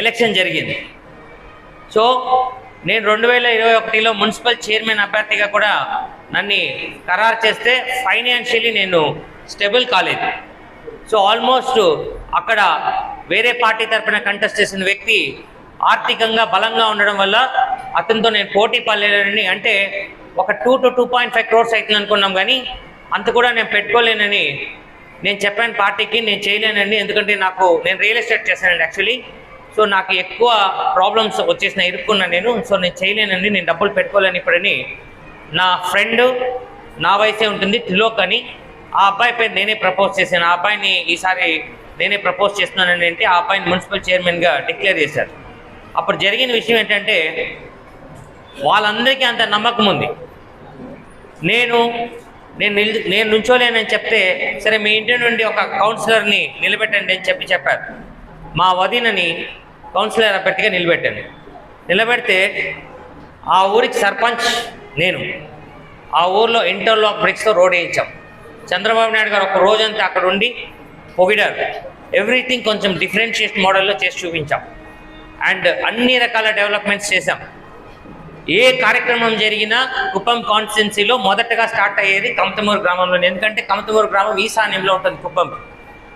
Election జరిగింది. So నేను రెండు వేల ఇరవై ఒకటిలో మున్సిపల్ చైర్మన్ అభ్యర్థిగా కూడా నన్ను ఖరారు చేస్తే ఫైనాన్షియలీ నేను స్టెబుల్ కాలేదు. సో ఆల్మోస్ట్ అక్కడ వేరే పార్టీ తరఫున కంటెస్ట్ చేసిన వ్యక్తి ఆర్థికంగా బలంగా ఉండడం వల్ల అతనితో నేను పోటీ పడలేనని అంటే ఒక two to two point five crores అవుతుంది అనుకున్నాం కానీ అంత కూడా నేను పెట్టుకోలేనని నేను చెప్పాను పార్టీకి నేను చేయలేనండి ఎందుకంటే నాకు నేను రియల్ ఎస్టేట్ చేశానండి యాక్చువల్లీ. సో నాకు ఎక్కువ ప్రాబ్లమ్స్ వచ్చేసిన ఇరుక్కున్నా నేను. సో నేను చేయలేనండి నేను డబ్బులు పెట్టుకోలేని ఇప్పుడని నా ఫ్రెండ్ నా వయసే ఉంటుంది త్రిలోక్ అని. ఆ అబ్బాయి పేరు నేనే ప్రపోజ్ చేశాను. ఆ అబ్బాయిని ఈసారి నేనే ప్రపోజ్ చేస్తున్నానని అంటే ఆ అబ్బాయిని మున్సిపల్ చైర్మన్గా డిక్లేర్ చేశారు. అప్పుడు జరిగిన విషయం ఏంటంటే వాళ్ళందరికీ అంత నమ్మకం ఉంది. నేను నేను నిల్ నేను నుంచోలేనని చెప్తే సరే మీ ఇంటి నుండి ఒక కౌన్సిలర్ని నిలబెట్టండి అని చెప్పి చెప్పారు. మా వదినని కౌన్సిలర్ అభ్యర్థిగా నిలబెట్టాను నిలబెడితే ఆ ఊరికి సర్పంచ్ నేను. ఆ ఊర్లో ఇంటర్లాక్ బ్రిక్స్తో రోడ్ వేయించాం. చంద్రబాబు నాయుడు గారు ఒక రోజంతా అక్కడ ఉండి పొగిడారు. ఎవ్రీథింగ్ కొంచెం డిఫరెన్షియేట్ మోడల్లో చేసి చూపించాం. అండ్ అన్ని రకాల డెవలప్మెంట్స్ చేశాం. ఏ కార్యక్రమం జరిగినా కుప్పం కాన్స్టిట్యున్సీలో మొదటగా స్టార్ట్ అయ్యేది కమతమూరు గ్రామంలో ఎందుకంటే కమతమూరు గ్రామం ఈశాన్యంలో ఉంటుంది కుప్పం.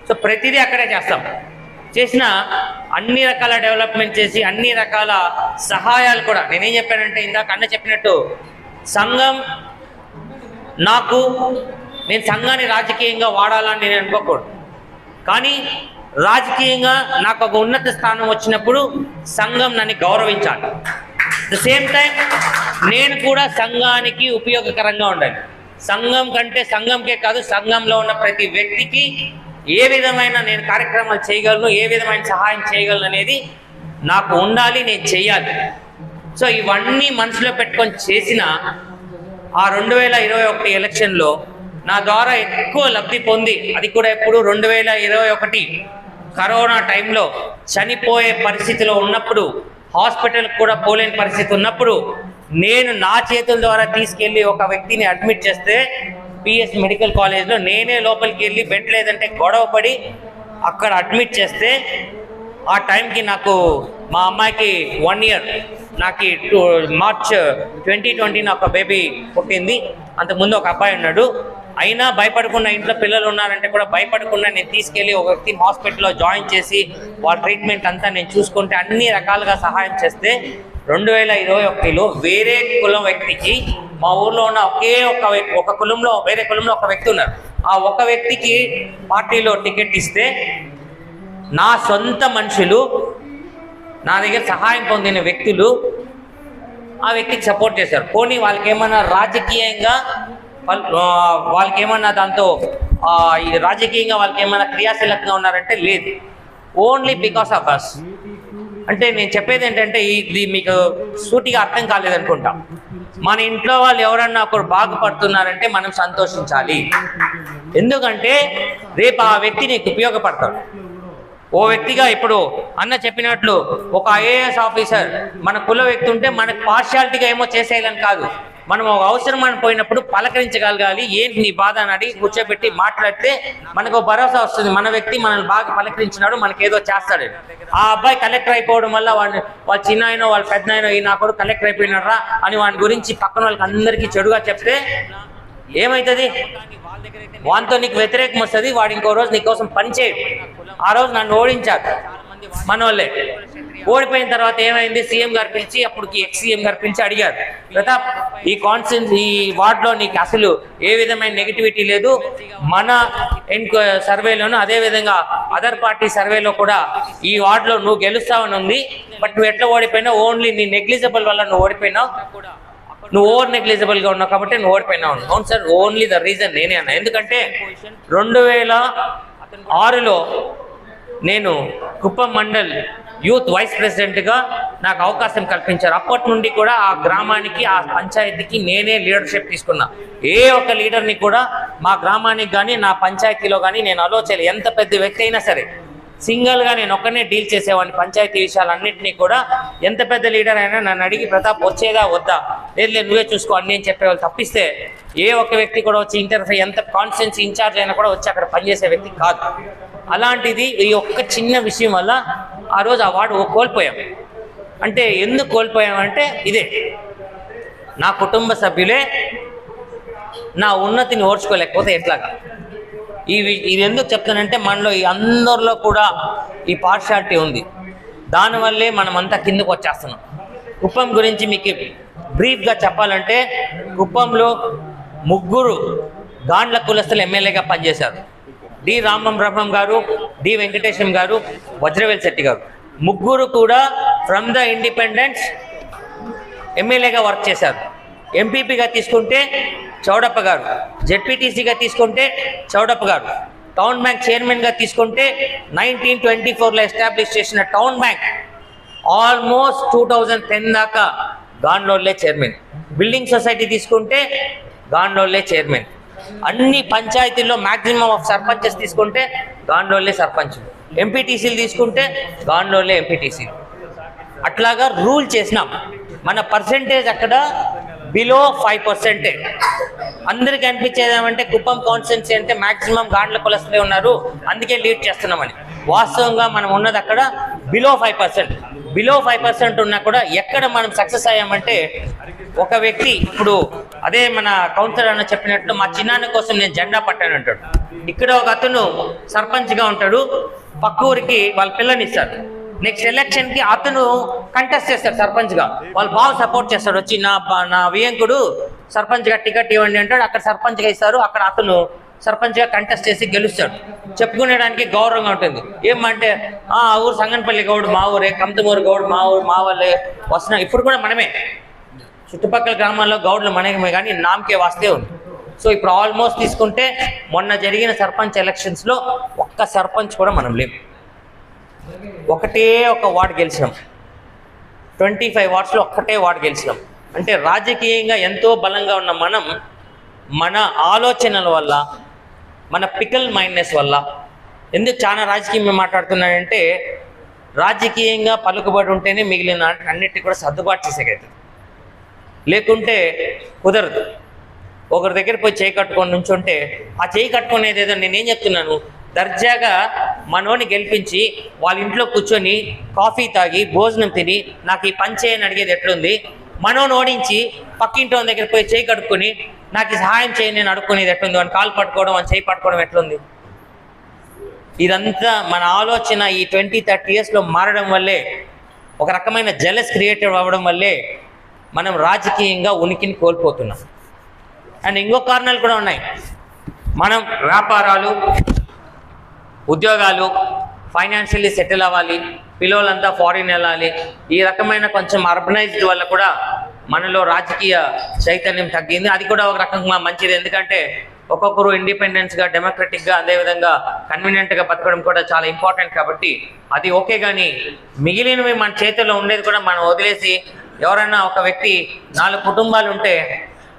సో ప్రతిదీ అక్కడే చేస్తాం. చేసిన అన్ని రకాల డెవలప్మెంట్ చేసి అన్ని రకాల సహాయాలు కూడా. నేనేం చెప్పానంటే ఇందాక అన్న చెప్పినట్టు సంఘం నాకు నేను సంఘాన్ని రాజకీయంగా వాడాలని నేను అనుకోకూడదు. కానీ రాజకీయంగా నాకు ఒక ఉన్నత స్థానం వచ్చినప్పుడు సంఘం నన్ను గౌరవించాలి. ద సేమ్ టైం నేను కూడా సంఘానికి ఉపయోగకరంగా ఉండాలి. సంఘం కంటే సంఘంకే కాదు సంఘంలో ఉన్న ప్రతి వ్యక్తికి ఏ విధమైన నేను కార్యక్రమాలు చేయగలను ఏ విధమైన సహాయం చేయగలను అనేది నాకు ఉండాలి నేను చేయాలి సో ఇవన్నీ మనసులో పెట్టుకొని చేసిన ఆ రెండు వేల ఇరవై ఒకటి ఎలక్షన్లో నా ద్వారా ఎక్కువ లబ్ధి పొంది అది కూడా ఎప్పుడు రెండు వేల ఇరవై ఒకటి కరోనా టైంలో చనిపోయే పరిస్థితిలో ఉన్నప్పుడు హాస్పిటల్కి కూడా పోలేని పరిస్థితి ఉన్నప్పుడు నేను నా చేతుల ద్వారా తీసుకెళ్ళి ఒక వ్యక్తిని అడ్మిట్ చేస్తే పిఎస్ మెడికల్ కాలేజ్లో నేనే లోపలికి వెళ్ళి బెడ్ లేదంటే గొడవ పడి అక్కడ అడ్మిట్ చేస్తే ఆ టైంకి నాకు మా అమ్మాయికి వన్ ఇయర్ నాకు టూ మార్చ్ ట్వంటీ ట్వంటీన ఒక బేబీ పుట్టింది. అంతకుముందు ఒక అబ్బాయి ఉన్నాడు. అయినా భయపడకుండా ఇంట్లో పిల్లలు ఉన్నారంటే కూడా భయపడకుండా నేను తీసుకెళ్ళి ఒక వ్యక్తిని హాస్పిటల్లో జాయిన్ చేసి వాళ్ళ ట్రీట్మెంట్ అంతా నేను చూసుకుంటే అన్ని రకాలుగా సహాయం చేస్తే రెండు వేల ఇరవై ఒకటిలో వేరే కులం వ్యక్తికి మా ఊర్లో ఉన్న ఒకే ఒక వ్యక్తి ఒక కులంలో వేరే కులంలో ఒక వ్యక్తి ఉన్నారు. ఆ ఒక వ్యక్తికి పార్టీలో టికెట్ ఇస్తే నా సొంత మనుషులు నా దగ్గర సహాయం పొందిన వ్యక్తులు ఆ వ్యక్తికి సపోర్ట్ చేశారు. పోనీ వాళ్ళకి ఏమన్నా రాజకీయంగా వాళ్ళ- వాళ్ళకి ఏమన్నా దాంతో ఈ రాజకీయంగా వాళ్ళకి ఏమైనా క్రియాశీలకంగా ఉన్నారంటే లేదు. ఓన్లీ బికాస్ ఆఫ్ అస్ అంటే నేను చెప్పేది ఏంటంటే ఇది మీకు సూటిగా అర్థం కాలేదనుకుంటా. మన ఇంట్లో వాళ్ళు ఎవరన్నా ఒకరు బాగుపడుతున్నారంటే మనం సంతోషించాలి. ఎందుకంటే రేపు ఆ వ్యక్తి నీకు ఉపయోగపడతాడు. ఓ వ్యక్తిగా ఇప్పుడు అన్న చెప్పినట్లు ఒక ఐఏఎస్ ఆఫీసర్ మన కుల వ్యక్తి ఉంటే మనకు పార్షాలిటీగా ఏమో చేసేయాలని కాదు. మనం ఒక అవసరం అని పోయినప్పుడు పలకరించగలగాలి. ఏంటి నీ బాధ అని అడిగి కూర్చోబెట్టి మాట్లాడితే మనకు భరోసా వస్తుంది. మన వ్యక్తి మనల్ని బాగా పలకరించినాడు మనకి ఏదో చేస్తాడు. ఆ అబ్బాయి కలెక్టర్ అయిపోవడం వల్ల వాడిని వాళ్ళ చిన్న ఆయన వాళ్ళ పెద్ద ఆయన ఈ నా కొడుకు కలెక్టర్ అయిపోయినారా అని వాడి గురించి పక్కన వాళ్ళకి అందరికీ చెడుగా చెప్తే ఏమవుతుంది వానితో నీకు వ్యతిరేకం వస్తుంది వాడు ఇంకో రోజు నీకోసం పనిచేయడు ఆ రోజు నన్ను ఓడించారు మన వాళ్ళే ఓడిపోయిన తర్వాత ఏమైంది? సీఎం గారు పిలిచి అప్పటికి ఎక్స్ సీఎం గారు పిలిచి అడిగారు. ప్రతాప్ ఈ కాన్స్టిట్యూన్స్ ఈ వార్డులో నీకు అసలు ఏ విధమైన నెగిటివిటీ లేదు. మన ఎన్కో సర్వేలోను అదే విధంగా అదర్ పార్టీ సర్వేలో కూడా ఈ వార్డులో నువ్వు గెలుస్తావని ఉంది. బట్ నువ్వు ఎట్లా ఓడిపోయినావు? ఓన్లీ నీ నెగ్లిజిబుల్ వల్ల నువ్వు ఓడిపోయినావు. నువ్వు ఓవర్ నెగ్లిజిబుల్గా ఉన్నావు కాబట్టి నువ్వు ఓడిపోయినావు. అవును సార్ ఓన్లీ ద రీజన్ నేనే అన్నా. ఎందుకంటే రెండు వేల ఆరులో నేను కుప్పం మండల్ యూత్ వైస్ ప్రెసిడెంట్గా నాకు అవకాశం కల్పించారు. అప్పటి నుండి కూడా ఆ గ్రామానికి ఆ పంచాయతీకి నేనే లీడర్షిప్ తీసుకున్నా. ఏ ఒక్క లీడర్ని కూడా మా గ్రామానికి కానీ నా పంచాయతీలో కానీ నేను అలో చేయలేదు ఎంత పెద్ద వ్యక్తి అయినా సరే సింగిల్గా నేను ఒక్కనే డీల్ చేసేవాడిని. పంచాయతీ విషయాలన్నింటినీ కూడా ఎంత పెద్ద లీడర్ అయినా నన్ను అడిగి ప్రతాప్ వచ్చేదా వద్దా? లేదు లేదు నువ్వే చూసుకో అని నేను చెప్పేవాళ్ళు తప్పిస్తే ఏ ఒక్క వ్యక్తి కూడా వచ్చి ఇంటర్ఫై ఎంత కాన్స్టెన్సీ ఇన్ఛార్జ్ అయినా కూడా వచ్చి అక్కడ పనిచేసే వ్యక్తి కాదు. అలాంటిది ఈ ఒక్క చిన్న విషయం వల్ల ఆ రోజు ఆ వాడు కోల్పోయాం. అంటే ఎందుకు కోల్పోయామంటే ఇదే. నా కుటుంబ సభ్యులే నా ఉన్నతిని ఓర్చుకోలేకపోతే ఎట్లాగా? ఇవి ఇది ఎందుకు చెప్తానంటే మనలో ఈ అందరిలో కూడా ఈ పార్షాలిటీ ఉంది. దానివల్లే మనమంతా కిందకు వచ్చేస్తున్నాం. కుప్పం గురించి మీకు బ్రీఫ్గా చెప్పాలంటే కుప్పంలో ముగ్గురు గాండ్ల కులస్తులు ఎమ్మెల్యేగా పనిచేశారు. డి రామం బ్రహ్మం గారు డి వెంకటేశం గారు వజ్రవేల్ శెట్టి గారు. ముగ్గురు కూడా ఫ్రమ్ ద ఇండిపెండెన్స్ ఎమ్మెల్యేగా వర్క్ చేశారు. ఎంపీపీగా తీసుకుంటే చౌడప్ప గారు జెడ్పీటీసీగా తీసుకుంటే చౌడప్ప గారు. టౌన్ బ్యాంక్ చైర్మన్గా తీసుకుంటే నైన్టీన్ ట్వంటీ ఫోర్లో ఎస్టాబ్లిష్ చేసిన town bank almost two thousand ten దాకా గాండ్లోళ్ళే చైర్మన్ బిల్డింగ్ సొసైటీ తీసుకుంటే గాండ్లోళ్ళే చైర్మన్ అన్ని పంచాయతీల్లో మాక్సిమం ఆఫ్ సర్పంచెస్ తీసుకుంటే గాండ్లోళ్ళే సర్పంచ్. ఎంపీటీసీలు తీసుకుంటే గాండ్లోళ్ళే ఎంపీటీసీలు అట్లాగా రూల్ చేసినాం. మన పర్సెంటేజ్ అక్కడ బిలో ఫైవ్ పర్సెంటే. అందరికి అనిపించేది ఏమంటే కుప్పం కాన్స్టిట్యున్సీ అంటే మాక్సిమం గాండ్ల కులస్తులే ఉన్నారు అందుకే లీడ్ చేస్తున్నామని. వాస్తవంగా మనం ఉన్నది అక్కడ below five percent. Below five percent ఉన్నా కూడా ఎక్కడ మనం సక్సెస్ అయ్యామంటే ఒక వ్యక్తి ఇప్పుడు అదే మన కౌన్సిలర్ అన్న చెప్పినట్లు మా చిన్నాన్న కోసం నేను జెండా పట్టాను అంటాడు. ఇక్కడ ఒక అతను సర్పంచ్గా ఉంటాడు. పక్క ఊరికి వాళ్ళ పిల్లని ఇస్తారు. నెక్స్ట్ ఎలక్షన్కి అతను కంటెస్ట్ చేస్తాడు సర్పంచ్గా. వాళ్ళు బాగా సపోర్ట్ చేస్తాడు. వచ్చి నా నా వియంకుడు సర్పంచ్గా టికెట్ ఇవ్వండి అంటాడు. అక్కడ సర్పంచ్గా ఇస్తారు. అక్కడ అతను సర్పంచ్గా కంటెస్ట్ చేసి గెలుస్తాడు. చెప్పుకునేడానికి గౌరవంగా ఉంటుంది. ఏమంటే ఆ ఊరు సంగన్పల్లి గౌడ్ మా ఊరే కంతమూరు గౌడ్ మా ఊరు మా వాళ్ళే వస్తున్నాం. ఇప్పుడు కూడా మనమే. చుట్టుపక్కల గ్రామాల్లో గౌడ్లు మనమే కానీ నామకే వాస్తే ఉంది. సో ఇప్పుడు ఆల్మోస్ట్ తీసుకుంటే మొన్న జరిగిన సర్పంచ్ ఎలక్షన్స్లో ఒక్క సర్పంచ్ కూడా మనం లేము ఒకటే ఒక వార్డు గెలిచినాం. ట్వంటీ ఫైవ్ వార్డ్స్లో ఒక్కటే వార్డు గెలిచినాం. అంటే రాజకీయంగా ఎంతో బలంగా ఉన్న మనం మన ఆలోచనల వల్ల మన పికల్ మైండ్నెస్ వల్ల ఎందుకు చాలా రాజకీయం మాట్లాడుతున్నానంటే రాజకీయంగా పలుకుబడి ఉంటేనే మిగిలిన అన్నిటి కూడా సర్దుబాటు చేసేకైతుంది. లేకుంటే కుదరదు. ఒకరి దగ్గర పోయి చేయి కట్టుకొని నుంచుంటే ఆ చేయి కట్టుకునేది ఏదో నేనేం చెప్తున్నాను? దర్జాగా మనోని గెలిపించి వాళ్ళ ఇంట్లో కూర్చొని కాఫీ తాగి భోజనం తిని నాకు ఈ పని చేయని అడిగేది ఎట్లుంది? మనోని ఓడించి పక్కింటి దగ్గర పోయి చేయి కట్టుకొని నాకు సహాయం చేయని నేను అడుక్కునేది ఎట్లుంది? వాడిని కాలు పట్టుకోవడం వాడిని చేయి పట్టుకోవడం ఎట్లుంది? ఇదంతా మన ఆలోచన ఈ ట్వంటీ థర్టీ ఇయర్స్లో మారడం వల్లే ఒక రకమైన జలస్ క్రియేటివ్ అవ్వడం వల్లే మనం రాజకీయంగా ఉనికిని కోల్పోతున్నాం. అండ్ ఇంకో కారణాలు కూడా ఉన్నాయి. మనం వ్యాపారాలు ఉద్యోగాలు ఫైనాన్షియల్లీ సెటిల్ అవ్వాలి పిల్లలంతా ఫారిన్ వెళ్ళాలి ఈ రకమైన కొంచెం అర్బనైజ్డ్ వల్ల కూడా మనలో రాజకీయ చైతన్యం తగ్గింది. అది కూడా ఒక రకంగా మంచిది. ఎందుకంటే ఒక్కొక్కరు ఇండిపెండెన్స్గా డెమోక్రటిక్గా అదేవిధంగా కన్వీనియంట్గా బతకడం కూడా చాలా ఇంపార్టెంట్ కాబట్టి అది ఓకే కానీ మిగిలినవి మన చేతిలో ఉండేది కూడా మనం వదిలేసి ఎవరైనా ఒక వ్యక్తి నాలుగు కుటుంబాలు ఉంటే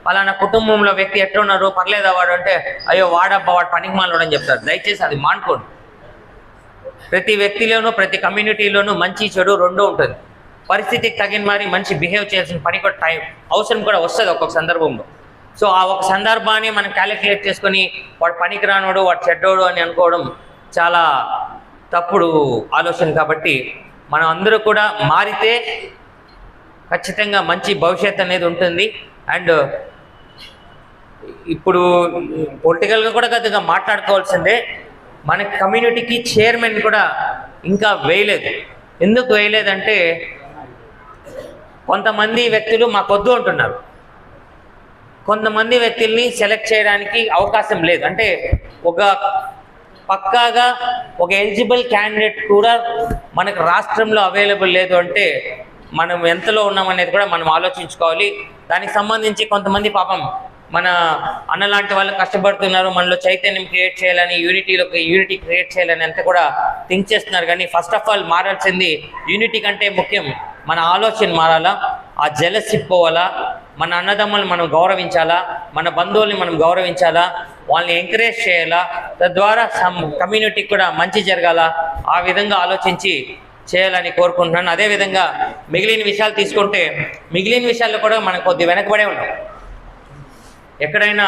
పలానా కుటుంబంలో వ్యక్తి ఎట్లున్నారు పర్లేదా వాడు అంటే అయ్యో వాడబ్బా వాడు పనికి మాలోడు అని చెప్తారు. దయచేసి అది మానుకోండి. ప్రతి వ్యక్తిలోనూ ప్రతి కమ్యూనిటీలోనూ మంచి చెడు రెండూ ఉంటుంది. పరిస్థితికి తగిన మరి మంచి బిహేవ్ చేయాల్సిన పని కూడా టైం అవసరం కూడా వస్తుంది ఒక్కొక్క సందర్భంలో. సో ఆ ఒక సందర్భాన్ని మనం క్యాలిక్యులేట్ చేసుకొని వాడు పనికి రానోడు వాడు చెడ్డోడు అని అనుకోవడం చాలా తప్పుడు ఆలోచన కాబట్టి మనం అందరూ కూడా మారితే ఖచ్చితంగా మంచి భవిష్యత్ అనేది ఉంటుంది. అండ్ ఇప్పుడు పొలిటికల్గా కూడా కొద్దిగా మాట్లాడుకోవాల్సిందే. మన కమ్యూనిటీకి చైర్మన్ కూడా ఇంకా వేయలేదు. ఎందుకు వేయలేదంటే కొంతమంది వ్యక్తులు మాకొద్దు అంటున్నారు. కొంతమంది వ్యక్తుల్ని సెలెక్ట్ చేయడానికి అవకాశం లేదు. అంటే ఒక పక్కాగా ఒక ఎలిజిబుల్ క్యాండిడేట్ కూడా మనకు రాష్ట్రంలో అవైలబుల్ లేదు అంటే మనం ఎంతలో ఉన్నామనేది కూడా మనం ఆలోచించుకోవాలి. దానికి సంబంధించి కొంతమంది పాపం మన అన్న లాంటి వాళ్ళు కష్టపడుతున్నారు. మనలో చైతన్యం క్రియేట్ చేయాలని యూనిటీలో యూనిటీ క్రియేట్ చేయాలని అంతా కూడా థింక్ చేస్తున్నారు. కానీ ఫస్ట్ ఆఫ్ ఆల్ మారాల్సింది యూనిటీ కంటే ముఖ్యం. మన ఆలోచన మారాలా? ఆ జలసి పోవాలా? మన అన్నదమ్ములను మనం గౌరవించాలా? మన బంధువుల్ని మనం గౌరవించాలా? వాళ్ళని ఎంకరేజ్ చేయాలా? తద్వారా సమ్ కమ్యూనిటీకి కూడా మంచి జరగాల? ఆ విధంగా ఆలోచించి చేయాలని కోరుకుంటున్నాను. అదేవిధంగా మిగిలిన విషయాలు తీసుకుంటే మిగిలిన విషయాల్లో కూడా మనం కొద్ది వెనకబడే ఉన్నాం ఎక్కడైనా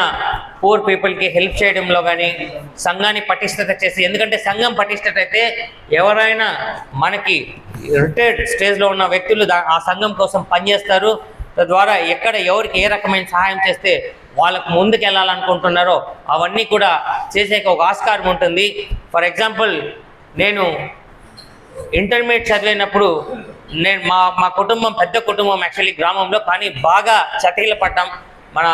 పూర్ పీపుల్కి హెల్ప్ చేయడంలో కానీ సంఘాన్ని పటిష్టత చేసి ఎందుకంటే సంఘం పటిష్టత అయితే ఎవరైనా మనకి రిటైర్డ్ స్టేజ్లో ఉన్న వ్యక్తులు ఆ సంఘం కోసం పనిచేస్తారు. తద్వారా ఎక్కడ ఎవరికి ఏ రకమైన సహాయం చేస్తే వాళ్ళకు ముందుకు వెళ్ళాలనుకుంటున్నారో అవన్నీ కూడా చేసేకి ఒక ఆస్కారం ఉంటుంది. ఫర్ ఎగ్జాంపుల్ నేను ఇంటర్మీడియట్ చదివినప్పుడు నేను మా మా కుటుంబం పెద్ద కుటుంబం యాక్చువల్లీ గ్రామంలో కానీ బాగా చతికిల పడ్డాం. మన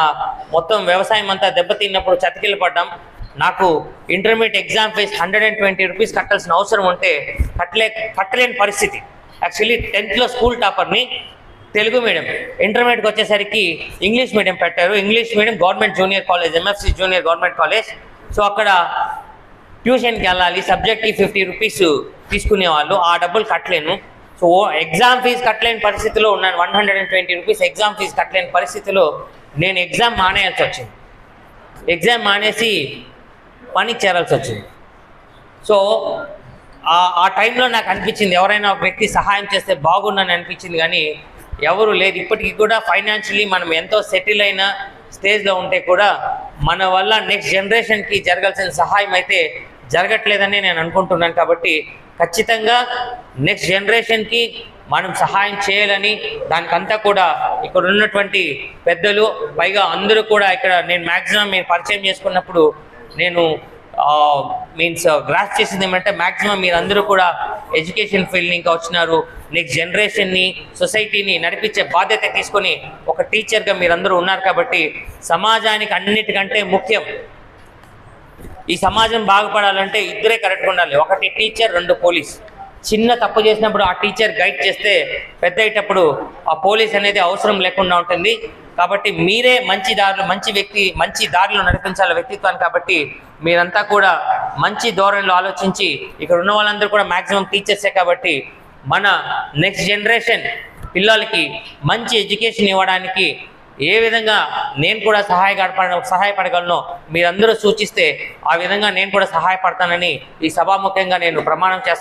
మొత్తం వ్యవసాయం అంతా దెబ్బతిన్నప్పుడు చతికిల పడ్డాం. నాకు intermediate exam fee hundred and twenty rupees కట్టాల్సిన అవసరం ఉంటే కట్టలే కట్టలేని పరిస్థితి. యాక్చువల్లీ టెన్త్లో స్కూల్ టాపర్ని తెలుగు మీడియం ఇంటర్మీడియట్కి వచ్చేసరికి ఇంగ్లీష్ మీడియం పెట్టారు. English medium government junior college MFC junior government college so అక్కడ ట్యూషన్కి వెళ్ళాలి సబ్జెక్ట్కి ఫిఫ్టీ రూపీస్ తీసుకునేవాళ్ళు. ఆ డబ్బులు కట్టలేను. సో ఎగ్జామ్ ఫీజు కట్టలేని పరిస్థితిలో ఉన్నాను. One hundred and twenty rupees exam fee కట్టలేని పరిస్థితిలో నేను ఎగ్జామ్ మానేయాల్సి వచ్చింది. ఎగ్జామ్ మానేసి పనికి చేరాల్సి వచ్చింది. సో ఆ- టైంలో నాకు అనిపించింది ఎవరైనా ఒక వ్యక్తి సహాయం చేస్తే బాగుండని అనిపించింది కానీ ఎవరు లేదు. ఇప్పటికీ కూడా ఫైనాన్షియలీ మనం ఎంతో సెటిల్ అయిన స్టేజ్లో ఉంటే కూడా మన వల్ల నెక్స్ట్ జనరేషన్కి జరగాల్సిన సహాయం అయితే జరగట్లేదని నేను అనుకుంటున్నాను. కాబట్టి ఖచ్చితంగా నెక్స్ట్ జనరేషన్కి మనం సహాయం చేయాలని దానికంతా కూడా ఇక్కడ ఉన్నటువంటి పెద్దలు పైగా అందరూ కూడా ఇక్కడ నేను మ్యాక్సిమం మీరు పరిచయం చేసుకున్నప్పుడు నేను మీన్స్ గ్రాస్ చేసింది ఏమంటే మ్యాక్సిమం మీరందరూ కూడా ఎడ్యుకేషన్ ఫీల్డ్ ఇంకా వచ్చినారు. నెక్స్ట్ జనరేషన్ని సొసైటీని నడిపించే బాధ్యత తీసుకొని ఒక టీచర్గా మీరందరూ ఉన్నారు కాబట్టి సమాజానికి అన్నిటికంటే ముఖ్యం ఈ సమాజం బాగుపడాలంటే ఇద్దరే కరెక్ట్గా ఉండాలి. ఒకటి టీచర్ రెండు పోలీస్. చిన్న తప్పు చేసినప్పుడు ఆ టీచర్ గైడ్ చేస్తే పెద్ద అయ్యేటప్పుడు ఆ పోలీస్ అనేది అవసరం లేకుండా ఉంటుంది. కాబట్టి మీరే మంచి దారిలో మంచి వ్యక్తి మంచి దారిలో నడిపించాలి వ్యక్తిత్వాన్ని కాబట్టి మీరంతా కూడా మంచి ధోరణిలో ఆలోచించి ఇక్కడ ఉన్న వాళ్ళందరూ కూడా మ్యాక్సిమం టీచర్సే కాబట్టి మన నెక్స్ట్ జనరేషన్ పిల్లలకి మంచి ఎడ్యుకేషన్ ఇవ్వడానికి ఏ విధంగా నేను కూడా సహాయపడ సహాయపడగలను మీరందరూ సూచిస్తే ఆ విధంగా నేను కూడా సహాయపడతానని ఈ సభా ముఖ్యంగా నేను ప్రమాణం చేస్తున్నాను.